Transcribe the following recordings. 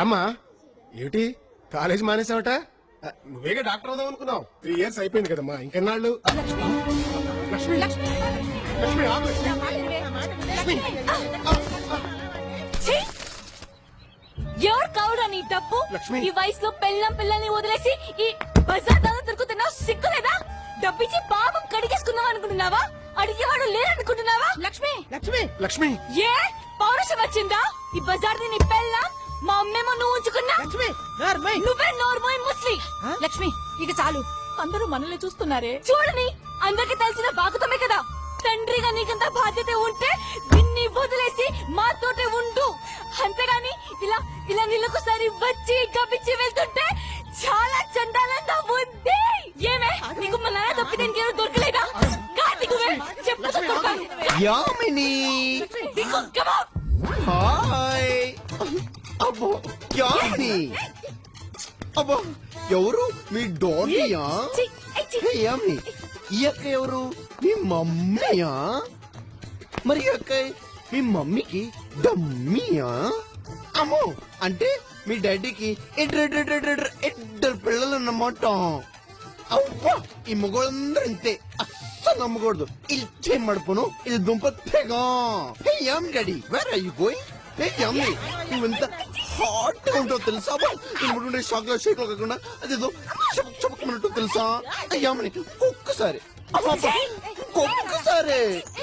రామ్మా ఏమిటి? కాలేజ్ మానేసావట? నువ్వేగా డాక్టర్ అవుదాం అనుకున్నావు? త్రీ ఇయర్స్ అయిపోయింది కదమ్మా ఇంకెన్నాళ్ళు? లక్ష్మి. లక్ష్మి. ఆగు, లక్ష్మి. ఛీ! ఎవరు కావుడా నీ తప్పు లక్ష్మి. ఈ వయసులో పెళ్ళం పిల్లల్ని వదిలేసి ఈ బజార్ దాకా తిరుగుతున్నావు సిగ్గులేదా? డబ్బిచ్చి పాపం కడిగేసుకున్నావు అనుకుంటున్నావా? అడిగేవాడు లేరనుకుంటున్నావా? లక్ష్మి. లక్ష్మి. లక్ష్మి ఏ? పౌరుషం వచ్చిందా? ఈ బజార్ నీ పెళ్ళం? మా అమ్మేమో నువ్వు ఉంచుకున్నా? నువ్వే నోర్మోయ్ ముస్లి? లక్ష్మి ఇక చాలు. అందరూ మనల్ని చూస్తున్నారే. చూడని అందరికి తెలిసిన బాగుతమే కదా. తండ్రిగా నీకంత బాధ్యత ఉంటే దీన్ని వదిలేసి మాతోటే ఉండు. అంతేగాని ఇలా ఇలా నీళ్ళకోసారి వచ్చి గబ్బిచ్చి వెళ్తుంటే చాలా చండాలంగా ఉంది. ఏమే? నీకు మా నాన్న తప్పితే ఇంకేదో దొరకలేదా? కార్తీకువే యామిని. దిక్కు, on. అబ్బో యామిని అబ్బో ఎవరు? మీ ఐ. హే యామిని. ఈ అక్క ఎవరు? మీ మమ్మీయా? మరి ఈ అక్క మీ మమ్మీకి డమ్మీయా? అమ్మో అంటే మీ డాడీకి ఇద్దరు పిల్లలు అన్నమాట అవ్వా ఈ మగవాళ్ళందరూ ఇంతే అస్సలు నమ్మకూడదు. ఇచ్చే మడుపును ఇది దుంప తెగ. Hey yam daddy where are you going hey Yami నువ్వు ఎంత హాట్గా ఉంటావు తెలుసా ఇనుకుంటే షాక్లో షేక్లో కాకుండా అదేదో చపక్ చపక్ అన్నట్టు తెలుసా? యామిని ఒక్కసారి. ఒక్కసారి.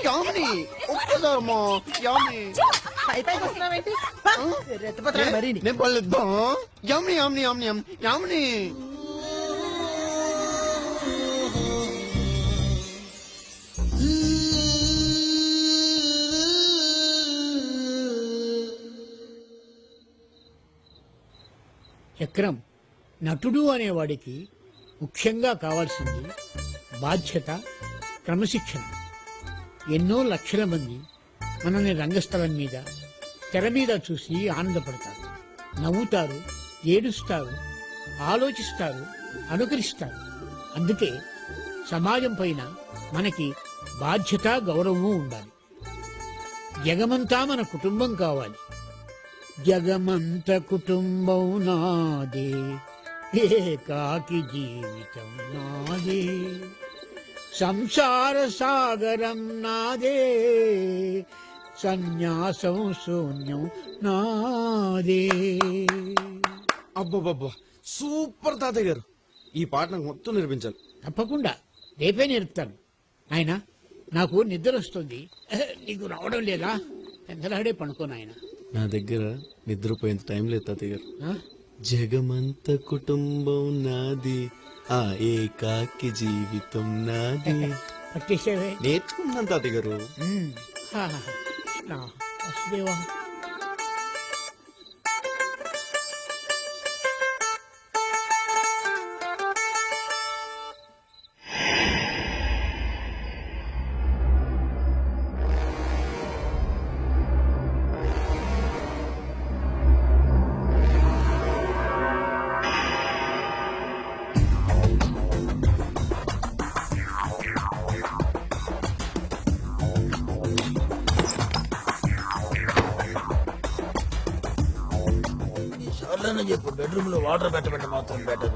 యామిని ఒక్కసారి అమ్మా యామిని నేను పర్లేదా యామిని యామిని యామిని యామిని. చక్రం నటుడు అనేవాడికి ముఖ్యంగా కావాల్సింది బాధ్యత క్రమశిక్షణ. ఎన్నో లక్షల మంది మనల్ని రంగస్థలం మీద తెర మీద చూసి ఆనందపడతారు. నవ్వుతారు ఏడుస్తారు ఆలోచిస్తారు అనుకరిస్తారు. అందుకే సమాజం పైన మనకి బాధ్యత గౌరవము ఉండాలి. జగమంతా మన కుటుంబం కావాలి. జగమంత కుటుంబం నాదే ఏకాకి జీవితం నాదే. సంసార సాగరం నాదే సన్యాసం శూన్యం నాదే. అబ్బబ్బబ్బా సూపర్ తాతయ్య గారు ఈ పాట నాకు మొత్తం నేర్పించాలి తప్పకుండా రేపే నేర్పుతాను. ఆయన నాకు నిద్ర వస్తుంది. నీకు రావడం లేదా? ఎంతలాడే పనుకో నాయన. నా దగ్గర నిద్రపోయేంత టైం లేదు తాతయ్య గారు. జగమంత కుటుంబం నాది ఆ ఏకాకి జీవితం నాది. పట్టేసేవే నేర్చుకున్నాను తాతయ్య గారు. వసుదేవా. సార్లనే చెప్పు బెడ్రూమ్లో వాటర్ పెట్టబెట్ట మాత్రం బెటర్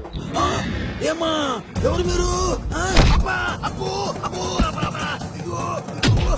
ఏమా ఎవరు మీరు? అబ్బా, అబ్బో, అబ్బో, అబ్బా, అబ్బా. ఇదిగో, ఇదిగో,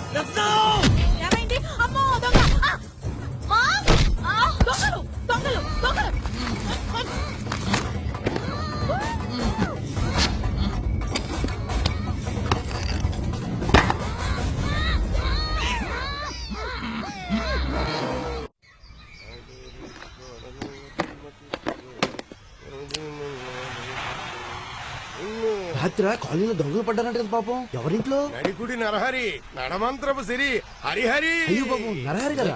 రాత్రి కాలనీలో దొంగలు పడ్డారంట కదా పాపం. ఎవరింట్లో? నడికుడి నరహరి నడమంత్రపు సిరి హరిహరి. అయ్యో పాపం నరహరి కదా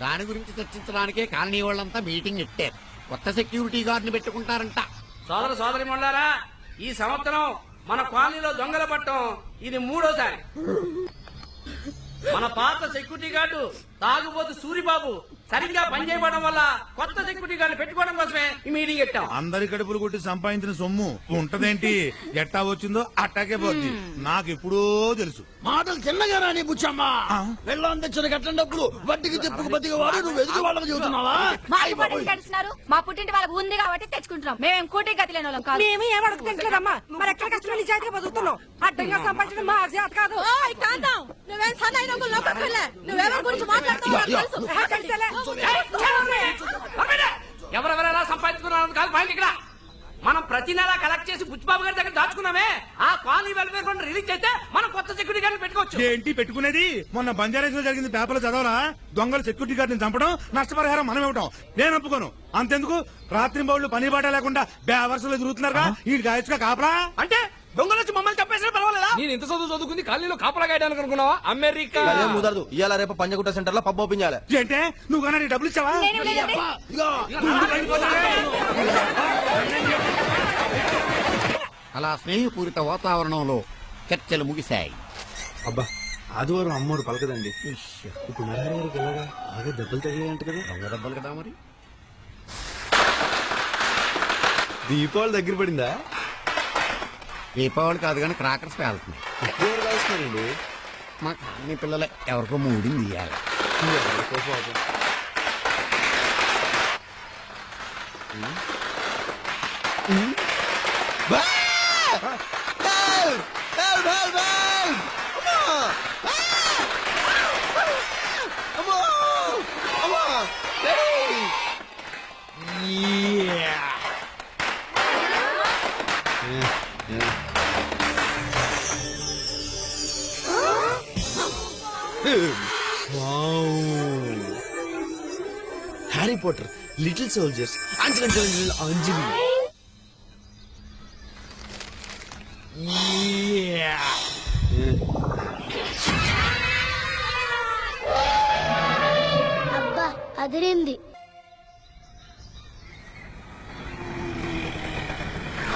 దాని గురించి చర్చించడానికే కాలనీ వాళ్ళంతా మీటింగ్ పెట్టారు కొత్త సెక్యూరిటీ గార్డుని పెట్టుకుంటారంట. సోదర సోదరి మొండారా ఈ సంవత్సరం మన కాలనీలో దొంగల పట్టం ఇది మూడోసారి. మన పాత సెక్యూరిటీ గార్డు తాగుబోతు సూరిబాబు సరిగ్గా పనిచేయడం వల్ల కొత్త సెక్యూరిటీ గార్డు పెట్టుకోవడం కోసమే ఈ మీటింగ్ పెట్టాం అందరి కడుపులు కొట్టి సంపాదించిన సొమ్ము ఉంటదేంటి? ఎట్టా వచ్చిందో అట్టాకే పోద్ది. నాకు ఎప్పుడో తెలుసు. మాటలు చిన్నగా రాని బుచ్చమ్మా. వెళ్ళం తెచ్చిన కట్టం డబ్బులు వడ్డీకి చెప్పుకు బతికి వాడు నువ్వు ఎదుగు వాళ్ళకి చెబుతున్నావా మా పడి కడుస్తున్నారు మా పుట్టింటి వాళ్ళకి ఉంది కాబట్టి తెచ్చుకుంటున్నాం. మేము కూటి గతి లేని వాళ్ళం కాదు. మేము ఏం అడుగుతుంటలేదమ్మా మరి ఎక్కడ కష్టం నిజాయితీగా బతుకుతున్నాం అడ్డంగా సంపాదించడం మా చేత కాదు. కాంతం. నువ్వేం సన్నాయి నువ్వెవరి గురించి మాట్లాడుతున్నావు? ఎవరెవరెలా సంపాదించుకున్నారు కాదు పాయింట్ ఇక్కడ. మనం ప్రతి నెల కలెక్ట్ చేసి బుచ్చిబాబు గారి దగ్గర దాచుకున్నామే. ఆ కాలనీ వెల్ఫేర్ ఫండ్ రిలీజ్ చేస్తే మనం కొత్త సెక్యూరిటీ గార్డు పెట్టుకోవచ్చు. ఏంటి పెట్టుకునేది? మొన్న బంజారాస్లో జరిగింది పేపర్లో చదవలా దొంగలు సెక్యూరిటీ గార్డుని చంపడం నష్టపరిహారం మనం ఇవ్వటం. నేను ఒప్పుకోను. అంతెందుకు? రాత్రి బౌళ్ళు పని బాట లేకుండా బేవర్సలో తిరుగుతున్నారుగా? ఈ గాయచుగా కాపలా? అంటే దొంగలు వచ్చి మమ్మల్ని చంపేసినా పర్వాలేదా? నేను ఇంత చదువు చదువుకుంది కాలనీలో కాపలా గాయడానికి అనుకున్నావా? అమెరికా. కుదరదు ఇవాళ రేపు పంజగుట్ట సెంటర్లో పబ్బు ఓపెన్ చేయాలి. ఏంటే? నువ్వు కన్నా డబ్బులు ఇచ్చావా. అలా స్నేహపూరిత వాతావరణంలో చర్చలు ముగిశాయి. అబ్బా ఆదివారం అమ్మోరు పలకదండి. ఇప్పుడు నరహరి గారికి ఎలాగా? బాగా దెబ్బలు తగిలాయంట కదా. దొంగ దెబ్బలు కదా మరి? దీపావళి దగ్గర పడిందా? దీపావళి కాదు కానీ క్రాకర్స్ పేలుతున్నాయి ఎవరు కాల్స్తున్నారండి మా మీ పిల్లలే ఎవరికో మూడింది ఇయ్యాలి ఎవరికో పాపం. బా! Help! Help, help, help! అమ్మా! ఆ! Harry Potter little soldiers Anjali అబ్బా అదిరింది.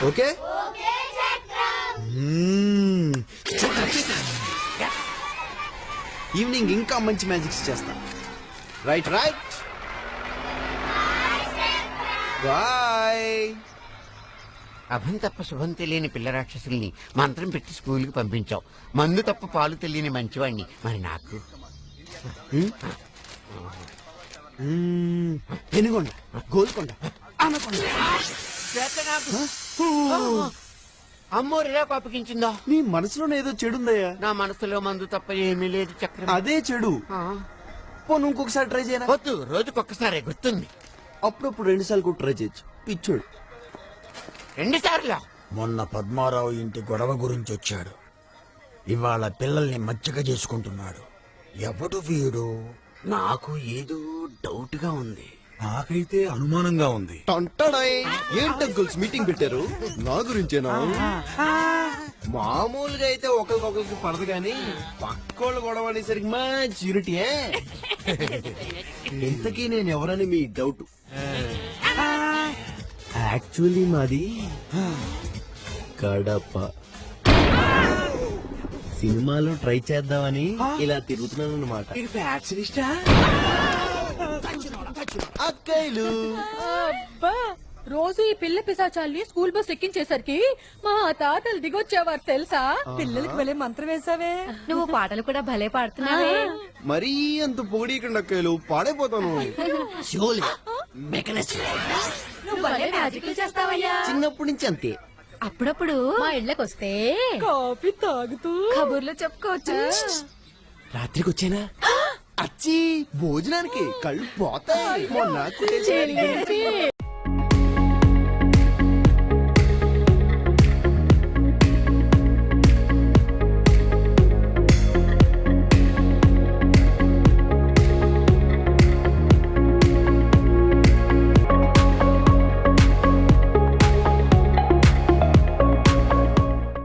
ఓకే. ఈవినింగ్ ఇంకా మంచి మ్యాజిక్స్ చేస్తా. Right right bye. అభం తప్ప శుభం తెలియని పిల్ల రాక్షసుల్ని మంత్రం పెట్టి స్కూల్కి పంపించావు. మందు తప్ప పాలు తెలియని మంచివాణ్ణి. మరి నాకు? పెనుగొండ గోల్కొండ అనకొండ అమ్మోరిలా కోపగించిందో? నీ మనసులోనే ఏదో చెడుందయ్యా. నా మనసులో మందు తప్ప ఏమీ లేదు చక్రం. అదే చెడు. పోను ఇంకొకసారి ట్రై చేయనా? వద్దు రోజుకొక్కసారి గుర్తుంది. అప్పుడప్పుడు రెండు సార్లు కూడా ట్రై చేయొచ్చు. పిచ్చోడు. రెండు సార్లు మొన్న పద్మారావు ఇంటి గొడవ గురించి వచ్చాడు. ఇవాళ పిల్లల్ని మచ్చిక చేసుకుంటున్నాడు. ఎవడు వీడు? నాకు ఏదో డౌట్గా ఉంది. నాకైతే అనుమానంగా ఉంది. టంటడాయ్! ఏంటి అంకుల్స్ మీటింగ్ పెట్టారు? నా గురించేనా? మామూలుగా అయితే ఒకరికొకరికి పడదు కానీ పక్కోళ్ళు గొడవ అనేసరికి మంచి యూనిటీయే ఇంతకీ నేను ఎవరని మీ డౌట్ యాక్చువల్లీ మాది కడప. సినిమాలో ట్రై చేద్దామని ఇలా తిరుగుతున్నాను అనమాట అక్కయ్యలు. రోజు ఈ పిల్ల పిశాచాల్ని స్కూల్ బస్ ఎక్కించేసరికి మా తాతలు దిగొచ్చేవారు తెలుసా? పిల్లలకి వెళ్ళి మంత్రం వేసావే నువ్వు పాటలు కూడా భలే పాడుతున్నావే. మరీ అంత పొగిడీకండి అక్కయ్యలు. పాడైపోతాను. నువ్వు భలే మ్యాజిక్లు చేస్తావయ్యా. చిన్నప్పటి నుంచి అంతే. అప్పుడప్పుడు మా ఇళ్ళకొస్తే కాఫీ తాగుతూ. కబుర్లు చెప్పుకోవచ్చు. రాత్రికి వచ్చేనా అచ్చి భోజనానికి కళ్ళు పోతాయి. మొన్న